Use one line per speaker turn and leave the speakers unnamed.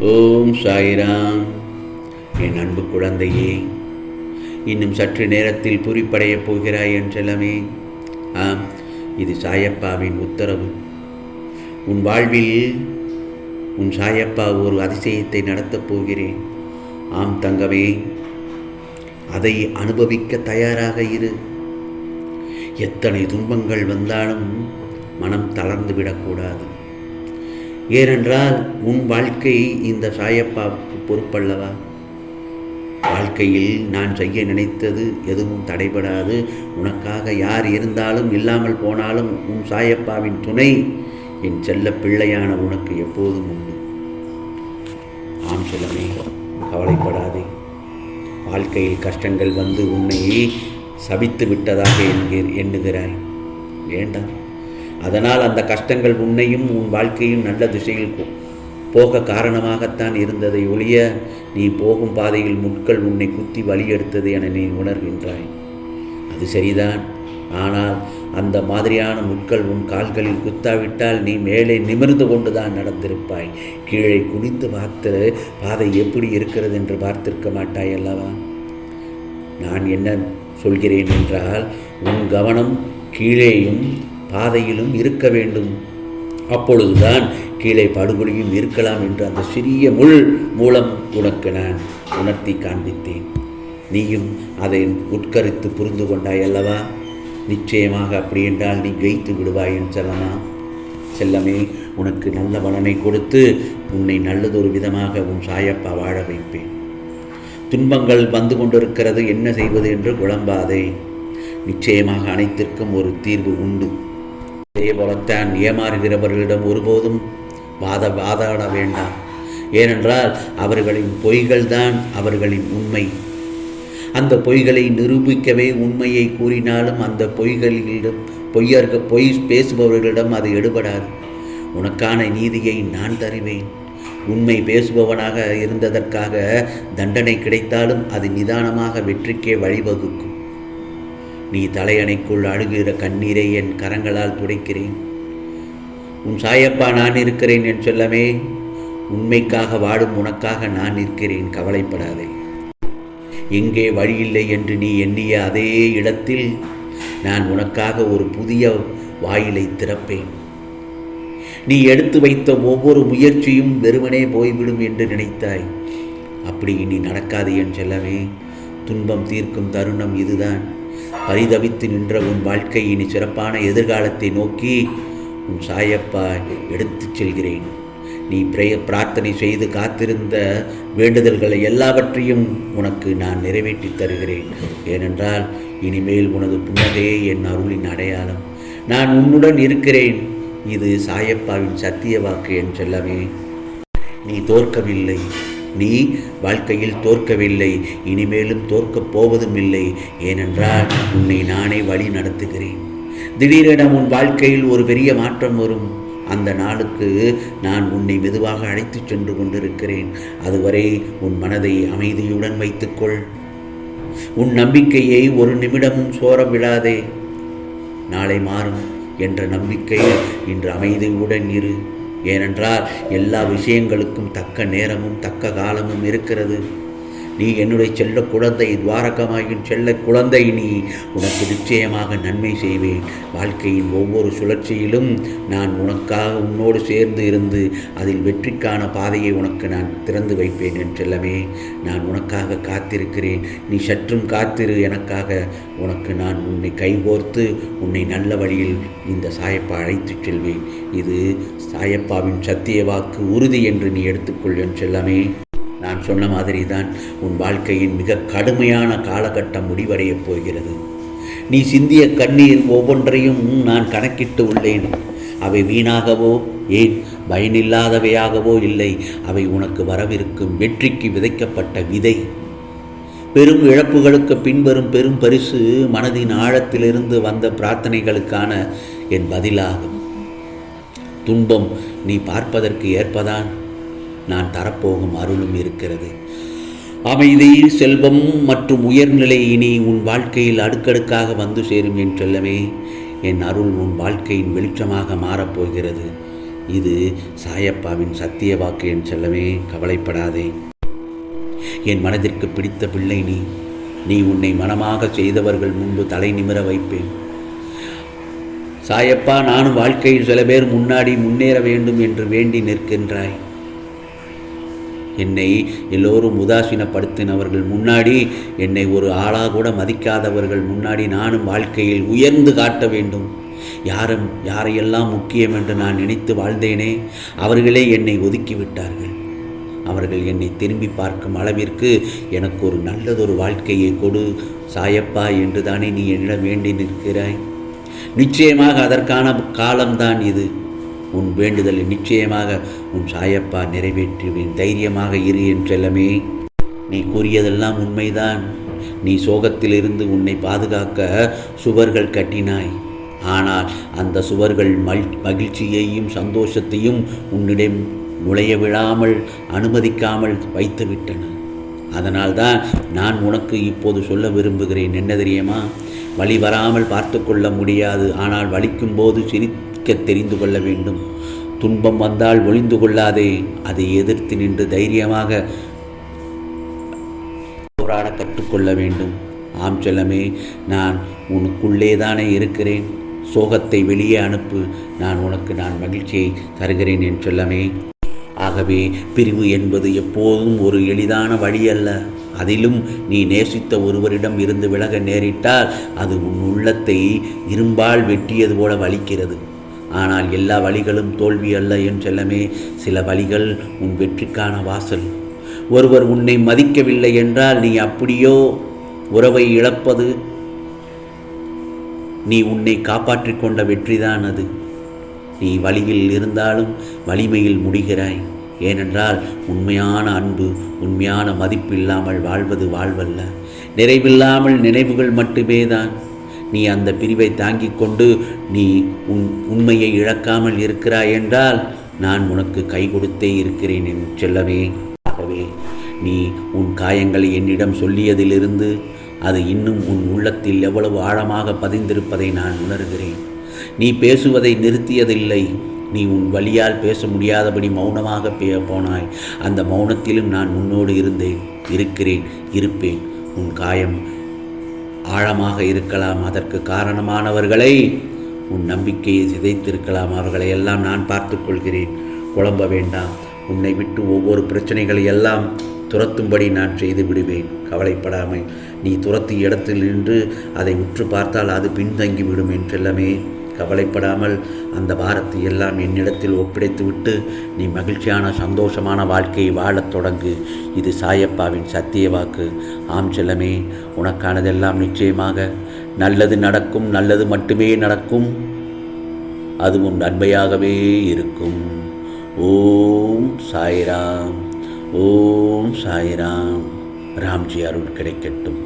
ஓம் சாய்ராம். என் அன்பு குழந்தையே இன்னும் சற்று நேரத்தில் புரிப்படையப் போகிறாய் என்றெல்லாமே. ஆம் இது சாயப்பாவின் உத்தரவு. உன் வாழ்வில் உன் சாயப்பா ஒரு அதிசயத்தை நடத்தப் போகிறேன். ஆம் தங்கமே அதை அனுபவிக்க தயாராக இரு. எத்தனை துன்பங்கள் வந்தாலும் மனம் தளர்ந்து விடக்கூடாது. ஏனென்றால் உன் வாழ்க்கை இந்த சாயப்பாவுக்கு பொறுப்பல்லவா? வாழ்க்கையில் நான் செய்ய நினைத்தது எதுவும் தடைபடாது. உனக்காக யார் இருந்தாலும் இல்லாமல் போனாலும் உன் சாயப்பாவின் துணை என் செல்ல பிள்ளையான உனக்கு எப்போதும் உண்டு. ஆம் செல்லமே கவலைப்படாதே. வாழ்க்கையில் கஷ்டங்கள் வந்து உன்னை சபித்து விட்டதாக என்கிற எண்ணுகிறாய். வேண்டாம். அதனால் அந்த கஷ்டங்கள் உன்னையும் உன் வாழ்க்கையும் நல்ல திசையில் போ- போக காரணமாகத்தான் இருந்ததை ஒழிய நீ போகும் பாதையில் முட்கள் உன்னை குத்தி வழி எடுத்தது என நீ உணர்கின்றாய். அது சரிதான். ஆனால் அந்த மாதிரியான முட்கள் உன் கால்களில் குத்தாவிட்டால் நீ மேலே நிமிர்ந்து கொண்டுதான் நடந்திருப்பாய். கீழே குனிந்து பார்த்து பாதை எப்படி இருக்கிறது? என்று பார்த்திருக்க மாட்டாய் அல்லவா? நான் என்ன சொல்கிறேன் என்றால் உன் கவனம் கீழேயும் பாதையிலும் இருக்க வேண்டும். அப்பொழுதுதான் கீழே படுகொலியும் இருக்கலாம் என்று அந்த சிறிய முள் மூலம் உனக்கு நான் உணர்த்தி காண்பித்தேன். நீயும் அதை உட்கரித்து புரிந்து கொண்டாய் அல்லவா? நிச்சயமாக அப்படி என்றால் நீ ஜெயித்து விடுவாய் என் செல்லமா செல்லமே உனக்கு நல்ல பலனை கொடுத்து உன்னை நல்லதொரு விதமாக உன் சாயப்பா வாழ வைப்பேன். துன்பங்கள் வந்து கொண்டிருக்கிறது என்ன செய்வது என்று குழம்பாதே. நிச்சயமாக அனைத்திற்கும் ஒரு தீர்வு உண்டு. அதே போலத்தான் ஏமாறுகிறவர்களிடம் ஒருபோதும் வாத வாதாட வேண்டாம். ஏனென்றால் அவர்களின் பொய்கள்தான் அவர்களின் உண்மை. அந்த பொய்களை நிரூபிக்கவே உண்மையை கூறினாலும் அந்த பொய்களிடம் பொய்யர்க பொய் பேசுபவர்களிடம் அது எடுபடாது. உனக்கான நீதியை நான் தருவேன். உண்மை பேசுபவனாக இருந்ததற்காக தண்டனை கிடைத்தாலும் அது நிதானமாக வெற்றிக்கே வழிவகுக்கும். நீ தலையணைக்குள் அழுகிற கண்ணீரை என் கரங்களால் துடைக்கிறேன். உன் சாயப்பா நான் இருக்கிறேன் என் சொல்லமே. உண்மைக்காக வாடும் உனக்காக நான் இருக்கிறேன் கவலைப்படாதே. எங்கே வழியில்லை என்று நீ எண்ணிய அதே இடத்தில் நான் உனக்காக ஒரு புதிய வாயிலை திறப்பேன். நீ எடுத்து வைத்த ஒவ்வொரு முயற்சியும் வெறுமனே போய்விடும் என்று நினைத்தாய். அப்படி இனி நடக்காது என் செல்லவே துன்பம் தீர்க்கும் தருணம் இதுதான். பரிதவித்து நின்ற உன் வாழ்க்கை இனி சிறப்பான எதிர்காலத்தை நோக்கி உன் சாயப்பா எடுத்துச் செல்கிறேன். நீ பிரய பிரார்த்தனை செய்து காத்திருந்த வேண்டுதல்களை எல்லாவற்றையும் உனக்கு நான் நிறைவேற்றித் தருகிறேன். ஏனென்றால் இனிமேல் உனது புன்னகையே என் அருளின் அடையாளம். நான் உன்னுடன் இருக்கிறேன். இது சாயப்பாவின் சத்திய வாக்கு என் செல்லமே. நீ தோற்கவில்லை. நீ வாழ்க்கையில் தோற்கவில்லை இனிமேலும் தோற்கப் போவதும் இல்லை. ஏனென்றால் உன்னை நானே வழி நடத்துகிறேன். திடீரென உன் வாழ்க்கையில் ஒரு பெரிய மாற்றம் வரும். அந்த நாளுக்கு நான் உன்னை மெதுவாக அழைத்துச் சென்று கொண்டிருக்கிறேன். அதுவரை உன் மனதை அமைதியுடன் வைத்துக்கொள். உன் நம்பிக்கையை ஒரு நிமிடமும் சோர விடாதே நாளை மாறும் என்ற நம்பிக்கையில் இன்று அமைதியுடன் இரு. ஏனென்றால் எல்லா விஷயங்களுக்கும் தக்க நேரமும் தக்க காலமும் இருக்கிறது. நீ என்னுடைய செல்ல குழந்தை துவாரகமாயின் செல்ல குழந்தை நீ உனக்கு நிச்சயமாக நன்மை செய்வேன். வாழ்க்கையின் ஒவ்வொரு சுழற்சியிலும் நான் உனக்காக உன்னோடு சேர்ந்து இருந்து அதில் வெற்றிக்கான பாதையை உனக்கு நான் திறந்து வைப்பேன் என் செல்லமே. நான் உனக்காக காத்திருக்கிறேன். நீ சற்றும் காத்திரு எனக்காக உனக்கு நான் உன்னை கைகோர்த்து உன்னை நல்ல வழியில் இந்த சாயப்பா அழைத்துச் செல்வேன். இது சாயப்பாவின் சத்திய வாக்கு உறுதி என்று நீ எடுத்துக்கொள் என் செல்லமே. நான் சொன்ன மாதிரி தான் உன் வாழ்க்கையின் மிக கடுமையான காலகட்டம் முடிவடையப் போகிறது. நீ சிந்திய கண்ணீர் ஒவ்வொன்றையும் நான் கணக்கிட்டு உள்ளேன். அவை வீணாகவோ? ஏன்? பயனில்லாதவையாகவோ இல்லை. அவை உனக்கு வரவிருக்கும் வெற்றிக்கு விதைக்கப்பட்ட விதை. பெரும் இழப்புகளுக்கு பின்வரும் பெரும் பரிசு மனதின் ஆழத்திலிருந்து வந்த பிரார்த்தனைகளுக்கான என் பதிலாகும். துன்பம் நீ பார்ப்பதற்கு ஏற்பதான் நான் தரப்போகும் அருளும் இருக்கிறது. அமைதி செல்வம் மற்றும் உயர்நிலை இனி உன் வாழ்க்கையில் அடுக்கடுக்காக வந்து சேரும் என் செல்லமே. என் அருள் உன் வாழ்க்கையின் வெளிச்சமாக மாறப்போகிறது இது சாயப்பாவின் சத்திய வாக்கு என் செல்லமே. கவலைப்படாதே. என் மனதிற்கு பிடித்த பிள்ளை நீ. நீ உன்னை மனமாக செய்தவர்கள் முன்பு தலை நிமிர வைப்பேன். சாயப்பா நானும் வாழ்க்கையில் சில பேர் முன்னாடி முன்னேற வேண்டும் என்று வேண்டி நிற்கின்றாய். என்னை எல்லோரும் உதாசீனப்படுத்தினவர்கள் முன்னாடி என்னை ஒரு ஆளாக கூட மதிக்காதவர்கள் முன்னாடி நானும் வாழ்க்கையில் உயர்ந்து காட்ட வேண்டும். யாரும் யாரையெல்லாம் முக்கியம் என்று நான் நினைத்து வாழ்ந்தேனே அவர்களே என்னை ஒதுக்கிவிட்டார்கள். அவர்கள் என்னை திரும்பி பார்க்கும் அளவிற்கு எனக்கு ஒரு நல்லதொரு வாழ்க்கையை கொடு சாயப்பா என்று தானே நீ என்னிடம் வேண்டி நிற்கிறாய். நிச்சயமாக அதற்கான காலம்தான் இது. உன் வேண்டுதலை நிச்சயமாக உன் சாயப்பா நிறைவேற்றுவேன் தைரியமாக இரு என் செல்லமே. நீ கூறியதெல்லாம் உண்மைதான். நீ சோகத்திலிருந்து உன்னை பாதுகாக்க சுவர்கள் கட்டினாய். ஆனால் அந்த சுவர்கள் மல் மகிழ்ச்சியையும் சந்தோஷத்தையும் உன்னிடம் நுழைய விழாமல் அனுமதிக்காமல் வைத்துவிட்டன. அதனால்தான் நான் உனக்கு இப்போது சொல்ல விரும்புகிறேன். என்ன தெரியுமா? வழி வராமல் பார்த்து கொள்ள முடியாது. ஆனால் வலிக்கும் போது சகிக்க தெரிந்து கொள்ள வேண்டும். துன்பம் வந்தால் ஒளிந்து கொள்ளாதே. அதை எதிர்த்து நின்று தைரியமாக போராட கற்றுக்கொள்ள வேண்டும். ஆம் செல்லமே நான் உனக்குள்ளே தானே இருக்கிறேன். சோகத்தை வெளியே அனுப்பு. நான் உனக்கு நான் மகிழ்ச்சியை தருகிறேன் என் செல்லமே. ஆகவே பிரிவு என்பது எப்போதும் ஒரு எளிதான வழி அல்ல. அதிலும் நீ நேசித்த ஒருவரிடம் இருந்து விலக நேரிட்டால் அது உன் உள்ளத்தை இரும்பால் வெட்டியது போல வலிக்கிறது. ஆனால் எல்லா வழிகளும் தோல்வி அல்ல என் செல்லமே. சில வழிகள் உன் வெற்றிக்கான வாசல். ஒருவர் உன்னை மதிக்கவில்லை என்றால் நீ அப்படியோ உறவை இழப்பது. நீ உன்னை காப்பாற்றிக் கொண்ட வெற்றிதான் அது. நீ வழியில் இருந்தாலும் வலிமையில் முடிகிறாய். ஏனென்றால் உண்மையான அன்பு உண்மையான மதிப்பு இல்லாமல் வாழ்வது வாழ்வல்ல. நிறைவில்லாமல் நினைவுகள் மட்டுமே தான் நீ அந்த பிரிவை தாங்கிக் கொண்டு நீ உன் உண்மையை இழக்காமல் இருக்கிறாய் என்றால் நான் உனக்கு கை கொடுத்தே இருக்கிறேன் என்று செல்லவே ஆகவே நீ உன் காயங்களை என்னிடம் சொல்லியதிலிருந்து அது இன்னும் உன் உள்ளத்தில் எவ்வளவு ஆழமாக பதிந்திருப்பதை நான் உணர்கிறேன். நீ பேசுவதை நிறுத்தியதில்லை. நீ உன் வழியால் பேச முடியாதபடி மௌனமாக பே போனாய். அந்த மௌனத்திலும் நான் உன்னோடு இருந்தேன் இருக்கிறேன் இருப்பேன். உன் காயம் ஆழமாக இருக்கலாம். அதற்கு காரணமானவர்களை உன் நம்பிக்கையை சிதைத்திருக்கலாம். அவர்களை எல்லாம் நான் பார்த்து கொள்கிறேன். குழம்ப வேண்டாம். உன்னை விட்டு ஒவ்வொரு பிரச்சனைகளை எல்லாம் துரத்தும்படி நான் செய்து விடுவேன். கவலைப்படாமல் நீ துரத்திய இடத்தில் நின்று அதை உற்று பார்த்தால் அது பின்தங்கிவிடும் என்றெல்லாமே. கவலைப்படாமல் அந்த பாரத்தை எல்லாம் என்னிடத்தில் ஒப்படைத்துவிட்டு நீ மகிழ்ச்சியான சந்தோஷமான வாழ்க்கையை வாழத் தொடங்கு. இது சாயப்பாவின் சத்திய வாக்கு. ஆம் செல்லமே உனக்கானதெல்லாம் நிச்சயமாக நல்லது நடக்கும் நல்லது மட்டுமே நடக்கும். அதுவும் நன்மையாகவே இருக்கும். ஓம் சாய்ராம் ஓம் சாய்ராம். ராம்ஜி அருள் கிடைக்கட்டும்.